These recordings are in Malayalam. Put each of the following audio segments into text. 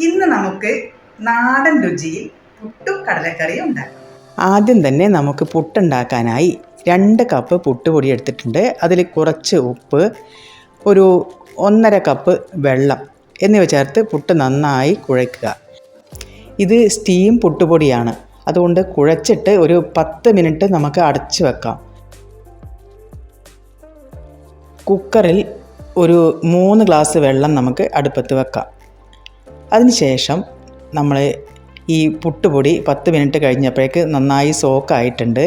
ഇന്ന് നമുക്ക് നാടൻ രുചിയിൽ പുട്ടും കടലക്കറിയും ഉണ്ടാക്കാം. ആദ്യം തന്നെ നമുക്ക് പുട്ടുണ്ടാക്കാനായി രണ്ട് കപ്പ് പുട്ടുപൊടി എടുത്തിട്ടുണ്ട്. അതിൽ കുറച്ച് ഉപ്പ് ഒരു ഒന്നര കപ്പ് വെള്ളം എന്നിവ ചേർത്ത് പുട്ട് നന്നായി കുഴയ്ക്കുക ഇത് സ്റ്റീം പുട്ടുപൊടിയാണ്. അതുകൊണ്ട് കുഴച്ചിട്ട് ഒരു പത്ത് മിനിറ്റ് നമുക്ക് അടച്ചു വെക്കാം. കുക്കറിൽ ഒരു മൂന്ന് ഗ്ലാസ് വെള്ളം നമുക്ക് അടുപ്പത്ത് വെക്കാം. അതിനുശേഷം നമ്മൾ ഈ പുട്ടുപൊടി പത്ത് മിനിറ്റ് കഴിഞ്ഞപ്പോഴേക്ക് നന്നായി സോക്കായിട്ടുണ്ട്.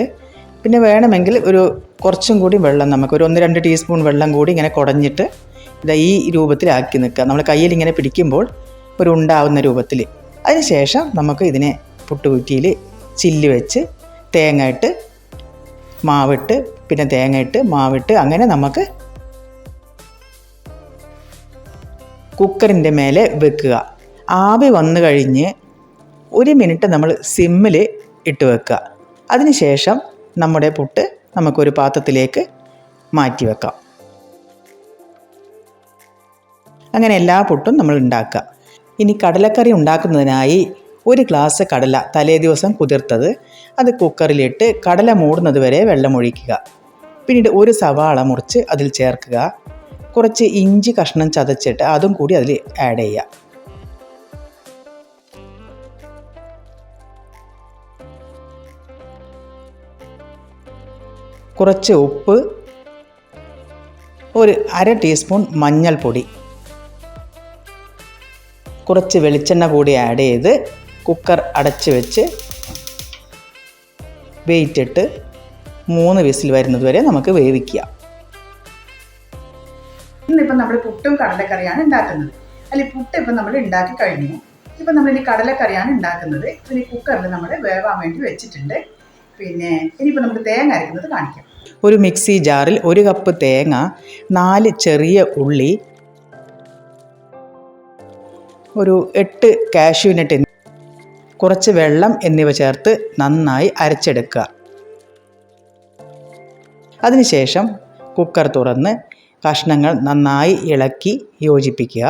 പിന്നെ വേണമെങ്കിൽ ഒരു കുറച്ചും കൂടി വെള്ളം നമുക്ക് ഒരു ഒന്ന് രണ്ട് ടീസ്പൂൺ വെള്ളം കൂടി ഇങ്ങനെ കുടഞ്ഞിട്ട് ഇതാ ഈ രൂപത്തിലാക്കി നിൽക്കുക. നമ്മൾ കയ്യിൽ ഇങ്ങനെ പിടിക്കുമ്പോൾ ഒരു ഉണ്ടാവുന്ന രൂപത്തിൽ അതിനുശേഷം നമുക്ക് ഇതിനെ പുട്ടുകുറ്റിയിൽ ചില്ല് വെച്ച് തേങ്ങ ഇട്ട് മാവിട്ട് പിന്നെ തേങ്ങ ഇട്ട് മാവിട്ട് അങ്ങനെ നമുക്ക് കുക്കറിന്റെ മേലെ വെക്കുക. ആവി വന്നു കഴിഞ്ഞ് ഒരു മിനിറ്റ് നമ്മൾ സിമ്മിൽ ഇട്ട് വെക്കുക. അതിനുശേഷം നമ്മുടെ പുട്ട് നമുക്കൊരു പാത്രത്തിലേക്ക് മാറ്റി വെക്കാം. അങ്ങനെ എല്ലാ പുട്ടും നമ്മൾ ഉണ്ടാക്കുക. ഇനി കടലക്കറി ഉണ്ടാക്കുന്നതിനായി ഒരു ഗ്ലാസ് കടല തലേ ദിവസം കുതിർത്തത് അത് കുക്കറിലിട്ട് കടല മൂടുന്നത് വരെ വെള്ളമൊഴിക്കുക പിന്നീട് ഒരു സവാള മുറിച്ച് അതിൽ ചേർക്കുക. കുറച്ച് ഇഞ്ചി കഷ്ണം ചതച്ചിട്ട് അതും കൂടി അതിൽ ആഡ് ചെയ്യുക. കുറച്ച് ഉപ്പ് ഒരു അര ടീസ്പൂൺ മഞ്ഞൾപ്പൊടി. കുറച്ച് വെളിച്ചെണ്ണ കൂടി ആഡ് ചെയ്ത് കുക്കർ അടച്ച് വെച്ച് വെയിറ്റ് ഇട്ട് മൂന്ന് വിസിൽ വരുന്നത് വരെ നമുക്ക് വേവിക്കുക. ഇന്നിപ്പം നമ്മൾ പുട്ടും കടലക്കറിയാണ് ഉണ്ടാക്കുന്നത്. അല്ലെ പുട്ട് ഇപ്പം നമ്മൾ ഉണ്ടാക്കി കഴിഞ്ഞു. ഇപ്പം നമ്മൾ ഇനി കടലക്കറിയാണ് ഉണ്ടാക്കുന്നത്. ഇനി കുക്കറിൽ നമ്മൾ വേവാൻ വേണ്ടി വെച്ചിട്ടുണ്ട്. പിന്നെ ഇനിയിപ്പോൾ നമുക്ക് തേങ്ങ അരക്കുന്നത് കാണിക്കാം. ഒരു മിക്സി ജാറിൽ ഒരു കപ്പ് തേങ്ങ നാല് ചെറിയ ഉള്ളി ഒരു എട്ട് കാഷ്യൂനട്ട് കുറച്ച് വെള്ളം എന്നിവ ചേർത്ത് നന്നായി അരച്ചെടുക്കുക. അതിനുശേഷം കുക്കർ തുറന്ന് കഷ്ണങ്ങൾ നന്നായി ഇളക്കി യോജിപ്പിക്കുക.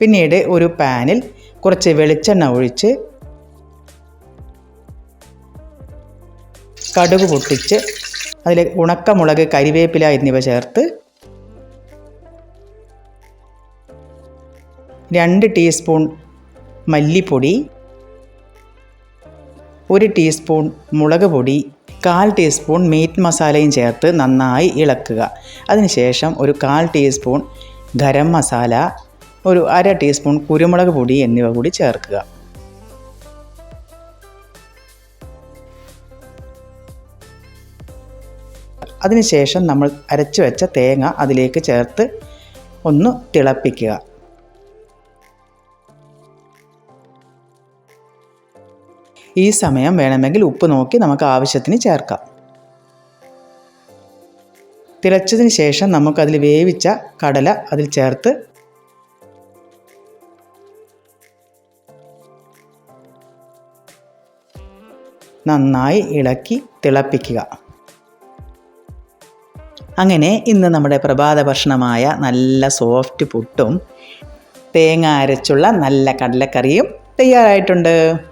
പിന്നീട് ഒരു പാനിൽ കുറച്ച് വെളിച്ചെണ്ണ ഒഴിച്ച് കടുക് പൊട്ടിച്ച് അതിൽ ഉണക്കമുളക് കരിവേപ്പില എന്നിവ ചേർത്ത് രണ്ട് ടീസ്പൂൺ മല്ലിപ്പൊടി ഒരു ടീസ്പൂൺ മുളക് പൊടി കാൽ ടീസ്പൂൺ മീറ്റ് മസാലയും ചേർത്ത് നന്നായി ഇളക്കുക. അതിനുശേഷം ഒരു കാൽ ടീസ്പൂൺ ഗരം മസാല ഒരു അര ടീസ്പൂൺ കുരുമുളക് പൊടി എന്നിവ കൂടി ചേർക്കുക. അതിനുശേഷം നമ്മൾ അരച്ചു വെച്ച തേങ്ങ അതിലേക്ക് ചേർത്ത് ഒന്ന് തിളപ്പിക്കുക. ഈ സമയം വേണമെങ്കിൽ ഉപ്പ് നോക്കി നമുക്ക് ആവശ്യത്തിന് ചേർക്കാം. തിളച്ചതിന് ശേഷം നമുക്കതിൽ വേവിച്ച കടല അതിൽ ചേർത്ത് നന്നായി ഇളക്കി തിളപ്പിക്കുക. അങ്ങനെ ഇന്ന് നമ്മുടെ പ്രഭാത ഭക്ഷണമായ നല്ല സോഫ്റ്റ് പുട്ടും തേങ്ങ അരച്ചുള്ള നല്ല കടലക്കറിയും തയ്യാറായിട്ടുണ്ട്.